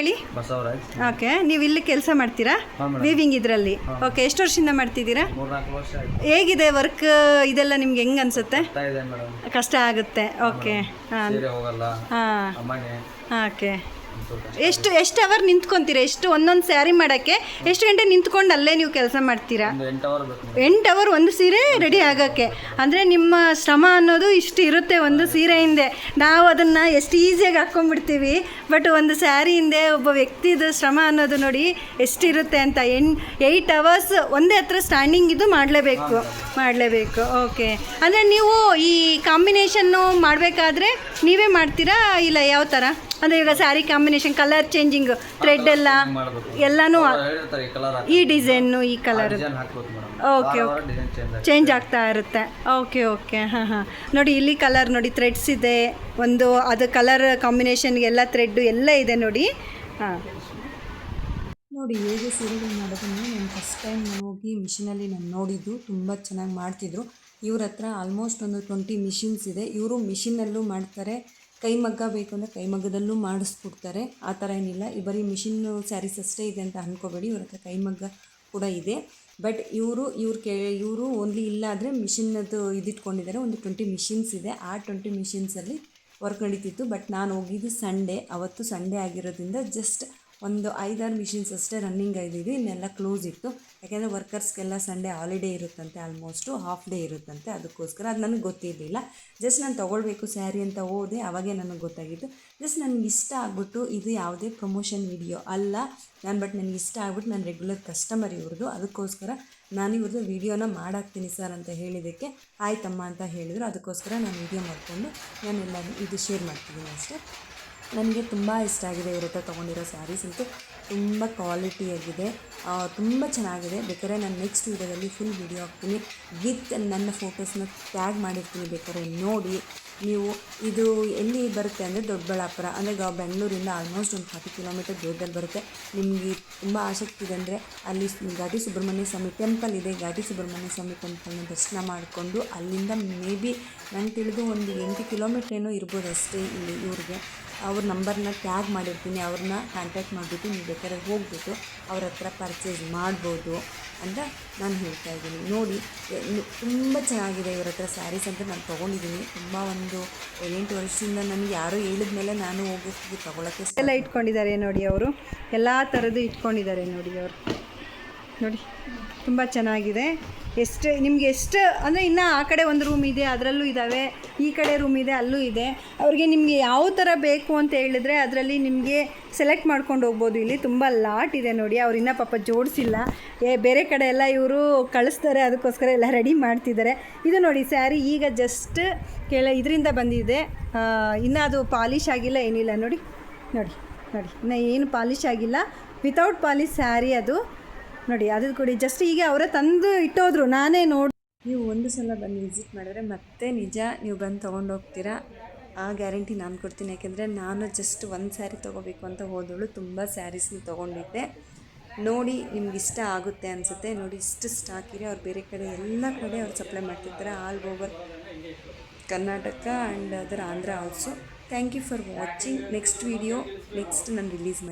ಹೇಳಿ? ಬಸವರಾಜ್. ಓಕೆ ನೀವು ಇಲ್ಲಿ ಕೆಲಸ ಮಾಡ್ತೀರಾ? ವಿವಿಂಗ್ ಇದರಲ್ಲಿ. ಓಕೆ ಎಷ್ಟು ವರ್ಷದಿಂದ ಮಾಡ್ತಿದ್ದೀರಾ? ಮೂರ್ನಾಲ್ಕು ವರ್ಷ ಆಯ್ತು. ಹೇಗಿದೆ ವರ್ಕ್ ಇದೆಲ್ಲ ನಿಮ್ಗೆ ಹೆಂಗ್ ಅನ್ಸುತ್ತೆ? ಆಗ್ತಾ ಇದೆ ಮೇಡಮ್. ಕಷ್ಟ ಆಗುತ್ತೆ. ಓಕೆ ಹಾಂ. ಸೀರೆ ಹೋಗಲ್ಲ. ಹಾಂ. ಓಕೆ. ಎಷ್ಟು ಎಷ್ಟು ಅವರ್ ನಿಂತ್ಕೊಂತೀರಾ? ಎಷ್ಟು ಒಂದೊಂದು ಸ್ಯಾರಿ ಮಾಡೋಕ್ಕೆ ಎಷ್ಟು ಗಂಟೆ ನಿಂತ್ಕೊಂಡು ಅಲ್ಲೇ ನೀವು ಕೆಲಸ ಮಾಡ್ತೀರಾ? ಎಂಟು ಅವರ್ ಎಂಟು ಒಂದು ಸೀರೆ ರೆಡಿ ಆಗೋಕ್ಕೆ. ಅಂದರೆ ನಿಮ್ಮ ಶ್ರಮ ಅನ್ನೋದು ಇಷ್ಟು ಇರುತ್ತೆ ಒಂದು ಸೀರೆ ಹಿಂದೆ. ನಾವು ಅದನ್ನು ಎಷ್ಟು ಈಸಿಯಾಗಿ ಹಾಕ್ಕೊಂಡ್ಬಿಡ್ತೀವಿ ಬಟ್ ಒಂದು ಸ್ಯಾರಿ ಹಿಂದೆ ಒಬ್ಬ ವ್ಯಕ್ತಿದು ಶ್ರಮ ಅನ್ನೋದು ನೋಡಿ ಎಷ್ಟಿರುತ್ತೆ ಅಂತ. ಎನ್ ಏಯ್ಟ್ ಅವರ್ಸ್ ಒಂದೇ ಹತ್ರ ಸ್ಟ್ಯಾಂಡಿಂಗ್ ಇದು ಮಾಡಲೇಬೇಕು. ಮಾಡಲೇಬೇಕು. ಓಕೆ ಅಂದರೆ ನೀವು ಈ ಕಾಂಬಿನೇಷನ್ನು ಮಾಡಬೇಕಾದ್ರೆ ನೀವೇ ಮಾಡ್ತೀರಾ? ಇಲ್ಲ ಯಾವ ಥರ ಅಂದರೆ ಈಗ sari combination colour changing thread ಎಲ್ಲ ಎಲ್ಲಾನು ಈ ಡಿಸೈನ್ ಈ ಕಲರ್ ಓಕೆ ಓಕೆ ಚೇಂಜ್ ಆಗ್ತಾ ಇರುತ್ತೆ. ಓಕೆ ಓಕೆ ಹಾಂ ಹಾಂ. ನೋಡಿ ಇಲ್ಲಿ ಕಲರ್ ನೋಡಿ ಥ್ರೆಡ್ಸ್ ಇದೆ. ಒಂದು ಅದು ಕಲರ್ ಕಾಂಬಿನೇಷನ್ ಎಲ್ಲ ಥ್ರೆಡ್ಡು ಎಲ್ಲ ಇದೆ ನೋಡಿ. ಹಾಂ. ನೋಡಿ ಹೇಗೆ ಸೀರೆಗಳು ಮಾಡೋದನ್ನು ನಾನು ಫಸ್ಟ್ ಟೈಮ್ ನಾನು ಹೋಗಿ ಮಿಷಿನಲ್ಲಿ ನಾನು ನೋಡಿದ್ದು. ತುಂಬ ಚೆನ್ನಾಗಿ ಮಾಡ್ತಿದ್ರು. ಇವ್ರ ಹತ್ರ ಆಲ್ಮೋಸ್ಟ್ ಒಂದು ಟ್ವೆಂಟಿ ಮಿಷಿನ್ಸ್ ಇದೆ. ಇವರು ಮಿಷಿನಲ್ಲೂ ಮಾಡ್ತಾರೆ. ಕೈಮಗ್ಗ ಬೇಕು ಅಂದರೆ ಕೈಮಗ್ಗದಲ್ಲೂ ಮಾಡಿಸ್ಕೊಡ್ತಾರೆ. ಆ ಥರ ಏನಿಲ್ಲ. ಈ ಬರೀ ಮಿಷಿನ್ ಸ್ಯಾರೀಸ್ ಅಷ್ಟೇ ಇದೆ ಅಂತ ಅಂದ್ಕೋಬೇಡಿ ಇವ್ರ ಹತ್ರ ಕೈಮಗ್ಗ ಕೂಡ ಇದೆ. ಬಟ್ ಇವರು, ಇವ್ರು ಕೇ, ಇವರು ಓನ್ಲಿ ಇಲ್ಲ ಆದರೆ ಮಿಷಿನ್ನದು ಇದಿಟ್ಕೊಂಡಿದ್ದಾರೆ. ಒಂದು ಟ್ವೆಂಟಿ ಮಿಷಿನ್ಸ್ ಇದೆ. ಆ ಟ್ವೆಂಟಿ ಮಿಷಿನ್ಸಲ್ಲಿ ವರ್ಕ್ ನಡೀತಿತ್ತು. ಬಟ್ ನಾನು ಹೋಗಿದ್ದು ಸಂಡೇ ಅವತ್ತು ಸಂಡೇ ಆಗಿರೋದ್ರಿಂದ ಜಸ್ಟ್ ಒಂದು ಐದಾರು ಮಿಷಿನ್ಸ್ ಅಷ್ಟೇ ರನ್ನಿಂಗ್ ಆಗಿದ್ದೀವಿ ಇನ್ನೆಲ್ಲ ಕ್ಲೋಸ್ ಇತ್ತು. ಯಾಕೆಂದರೆ ವರ್ಕರ್ಸ್ಗೆಲ್ಲ ಸಂಡೇ ಹಾಲಿಡೇ ಇರುತ್ತಂತೆ ಆಲ್ಮೋಸ್ಟು ಹಾಫ್ ಡೇ ಇರುತ್ತಂತೆ. ಅದಕ್ಕೋಸ್ಕರ ಅದು ನನಗೆ ಗೊತ್ತಿರಲಿಲ್ಲ. ಜಸ್ಟ್ ನಾನು ತೊಗೊಳ್ಬೇಕು ಸ್ಯಾರಿ ಅಂತ ಹೋದೆ, ಅವಾಗೇ ನನಗೆ ಗೊತ್ತಾಗಿತ್ತು. ಜಸ್ಟ್ ನನಗೆ ಇಷ್ಟ ಆಗ್ಬಿಟ್ಟು ಇದು ಯಾವುದೇ ಪ್ರಮೋಷನ್ ವಿಡಿಯೋ ಅಲ್ಲ. ನಾನು ಬಟ್ ನನಗೆ ಇಷ್ಟ ಆಗ್ಬಿಟ್ಟು ನಾನು ರೆಗ್ಯುಲರ್ ಕಸ್ಟಮರ್ ಇವ್ರದ್ದು ಅದಕ್ಕೋಸ್ಕರ ನಾನು ಇವ್ರದ್ದು ವೀಡಿಯೋನ ಮಾಡಾಕ್ತೀನಿ ಸರ್ ಅಂತ ಹೇಳಿದ್ದಕ್ಕೆ ಆಯ್ತಮ್ಮ ಅಂತ ಹೇಳಿದರು. ಅದಕ್ಕೋಸ್ಕರ ನಾನು ವೀಡಿಯೋ ಮಾಡಿಕೊಂಡು ಎಲ್ಲ ಇದು ಶೇರ್ ಮಾಡ್ತಿದ್ದೀನಿ ಅಷ್ಟೇ. ನನಗೆ ತುಂಬ ಇಷ್ಟ ಆಗಿದೆ ಇವ್ರ ಹತ್ರ ತೊಗೊಂಡಿರೋ ಸ್ಯಾರೀಸ್. ಅಂತೂ ತುಂಬ ಕ್ವಾಲಿಟಿಯಾಗಿದೆ ತುಂಬ ಚೆನ್ನಾಗಿದೆ. ಬೇಕಾದ್ರೆ ನಾನು ನೆಕ್ಸ್ಟ್ ವೀಡಿಯೋದಲ್ಲಿ ಫುಲ್ ವೀಡಿಯೋ ಹಾಕ್ತೀನಿ. ವಿತ್ ನನ್ನ ಫೋಟೋಸ್ನ ಟ್ಯಾಗ್ ಮಾಡಿರ್ತೀನಿ ಬೇಕಾದ್ರೆ ನೋಡಿ. ನೀವು ಇದು ಎಲ್ಲಿ ಬರುತ್ತೆ ಅಂದರೆ ದೊಡ್ಡಬಳ್ಳಾಪುರ, ಅಂದರೆ ಬೆಂಗಳೂರಿಂದ ಆಲ್ಮೋಸ್ಟ್ ಒಂದು ಫಾರ್ಟಿ ಕಿಲೋಮೀಟರ್ ದೂರದಲ್ಲಿ ಬರುತ್ತೆ. ನಿಮಗೆ ತುಂಬ ಆಸಕ್ತಿ ಇದೆ ಅಂದರೆ ಅಲ್ಲಿ ಘಾಟಿ ಸುಬ್ರಹ್ಮಣ್ಯ ಸ್ವಾಮಿ ಟೆಂಪಲ್ ಇದೆ. ಘಾಟಿ ಸುಬ್ರಹ್ಮಣ್ಯ ಸ್ವಾಮಿ ಟೆಂಪಲ್ನ ದರ್ಶನ ಮಾಡಿಕೊಂಡು ಅಲ್ಲಿಂದ ಮೇ ಬಿ ನಂಗೆ ತಿಳಿದು ಒಂದು ಎಂಟು ಕಿಲೋಮೀಟ್ರ್ ಏನೋ ಇರ್ಬೋದು ಅಷ್ಟೇ ಇಲ್ಲಿ ಇವ್ರಿಗೆ. ಅವ್ರ ನಂಬರ್ನ ಟ್ಯಾಗ್ ಮಾಡಿರ್ತೀನಿ, ಅವ್ರನ್ನ ಕಾಂಟ್ಯಾಕ್ಟ್ ಮಾಡಿಬಿಟ್ಟು ನೀವು ಬೇಕಾದ್ರೆ ಹೋಗ್ಬಿಟ್ಟು ಅವ್ರ ಹತ್ರ ಪರ್ಚೇಸ್ ಮಾಡ್ಬೋದು ಅಂತ ನಾನು ಹೇಳ್ತಾ ಇದ್ದೀನಿ. ನೋಡಿ ತುಂಬ ಚೆನ್ನಾಗಿದೆ ಇವ್ರ ಹತ್ರ ಸ್ಯಾರೀಸ್ ಅಂತ ನಾನು ತೊಗೊಂಡಿದ್ದೀನಿ. ತುಂಬ ಒಂದು ಏಳೆಂಟು ವರ್ಷದಿಂದ ನನಗೆ ಯಾರೋ ಹೇಳಿದ ಮೇಲೆ ನಾನು ಹೋಗಿ ತೊಗೊಳಕ್ಕೆ ಎಲ್ಲ ಇಟ್ಕೊಂಡಿದ್ದಾರೆ ನೋಡಿ ಅವರು. ಎಲ್ಲ ಥರದ್ದು ಇಟ್ಕೊಂಡಿದ್ದಾರೆ ನೋಡಿ ಅವರು. ನೋಡಿ, ತುಂಬ ಚೆನ್ನಾಗಿದೆ. ಎಷ್ಟು, ನಿಮ್ಗೆ ಎಷ್ಟು, ಅಂದರೆ ಇನ್ನು ಆ ಕಡೆ ಒಂದು ರೂಮ್ ಇದೆ, ಅದರಲ್ಲೂ ಇದ್ದಾವೆ ಈ ಕಡೆ ರೂಮ್ ಇದೆ, ಅಲ್ಲೂ ಇದೆ. ಅವ್ರಿಗೆ ನಿಮಗೆ ಯಾವ ಥರ ಬೇಕು ಅಂತ ಹೇಳಿದ್ರೆ ಅದರಲ್ಲಿ ನಿಮಗೆ ಸೆಲೆಕ್ಟ್ ಮಾಡ್ಕೊಂಡು ಹೋಗ್ಬೋದು. ಇಲ್ಲಿ ತುಂಬ ಲಾಟ್ ಇದೆ ನೋಡಿ, ಅವ್ರು ಇನ್ನೂ ಪಾಪ ಜೋಡಿಸಿಲ್ಲ. ಏ, ಬೇರೆ ಕಡೆ ಎಲ್ಲ ಇವರು ಕಳಿಸ್ತಾರೆ, ಅದಕ್ಕೋಸ್ಕರ ಎಲ್ಲ ರೆಡಿ ಮಾಡ್ತಿದ್ದಾರೆ. ಇದು ನೋಡಿ ಸ್ಯಾರಿ ಈಗ ಜಸ್ಟ್ ಕೆಳ ಇದರಿಂದ ಬಂದಿದೆ. ಇನ್ನು ಇನ್ನೂ ಅದು ಪಾಲಿಶ್ ಆಗಿಲ್ಲ, ಏನಿಲ್ಲ. ನೋಡಿ ನೋಡಿ ನೋಡಿ. ಇನ್ನು ಏನು ಪಾಲಿಶ್ ಆಗಿಲ್ಲ. ವಿತೌಟ್ ಪಾಲಿಶ್ ಸ್ಯಾರಿ ಅದು. ನೋಡಿ, ಅದು ಕೊಡಿ. ಜಸ್ಟ್ ಹೀಗೆ ಅವರೇ ತಂದು ಇಟ್ಟೋದ್ರು. ನಾನೇ ನೋಡಿ ನೀವು ಒಂದು ಸಲ ಬಂದು ವಿಸಿಟ್ ಮಾಡಿದ್ರೆ ಮತ್ತೆ ನಿಜ ನೀವು ಬಂದು ತೊಗೊಂಡೋಗ್ತೀರಾ ಆ ಗ್ಯಾರಂಟಿ ನಾನು ಕೊಡ್ತೀನಿ. ಯಾಕೆಂದರೆ ನಾನು ಜಸ್ಟ್ ಒಂದು ಸ್ಯಾರಿ ತೊಗೋಬೇಕು ಅಂತ ಹೋದವಳು. ತುಂಬ ಸ್ಯಾರೀಸ್ನ ತೊಗೊಂಡಿದ್ದೆ. ನೋಡಿ, ನಿಮ್ಗೆ ಇಷ್ಟ ಆಗುತ್ತೆ ಅನಿಸುತ್ತೆ. ನೋಡಿ, ಇಷ್ಟು ಸ್ಟಾಕ್ ಇದೆ ಅವ್ರು ಬೇರೆ ಕಡೆ ಎಲ್ಲ ಕಡೆ ಅವ್ರು ಸಪ್ಲೈ ಮಾಡ್ತಿರ್ತಾರೆ. ಆಲ್ ಓವರ್ ಕರ್ನಾಟಕ ಆ್ಯಂಡ್ ಅದರ Andhra also thank you for watching next video next ನಾನು ರಿಲೀಸ್ ಮಾಡಿ